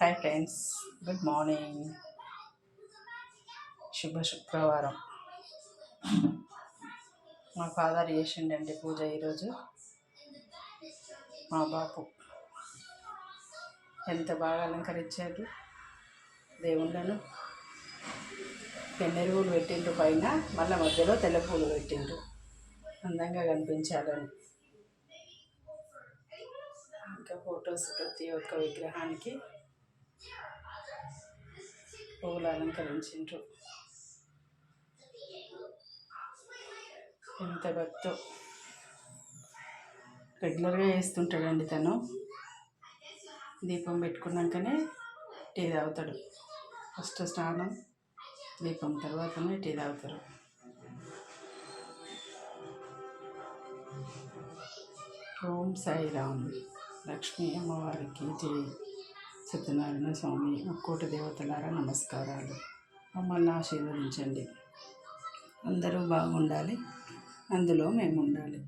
Hi friends good morning శుభ శుక్రవారం మా ఫాదర్ చేసిండండి పూజ ఈరోజు. మా బాపు ఎంత బాగా అలంకరించారు దేవుళ్ళను. పెన్నెరుగులు పెట్టిండ్రు పైన మళ్ళీ మధ్యలో తెల్ల పూలు పెట్టిండ్రు. అందంగా కనిపించాలని. ఇంకా ఫొటోస్ ప్రతి ఒక్క విగ్రహానికి పువ్వులు అలంకరించిండ్రు. ఎంత భక్తో. రెగ్యులర్గా వేస్తుంటాడండి తను. దీపం పెట్టుకున్నాకనే టీ తాగుతాడు. ఫస్ట్ స్నానం దీపం తర్వాతనే టీ తాగుతారు. ఓం సాయిరామ్. లక్ష్మీ అమ్మవారికి జై. సత్యనారాయణ స్వామి ముక్కోటి దేవతలారా నమస్కారాలు. మమ్మల్ని ఆశీర్వదించండి. అందరూ బాగుండాలి. అందులో మేము ఉండాలి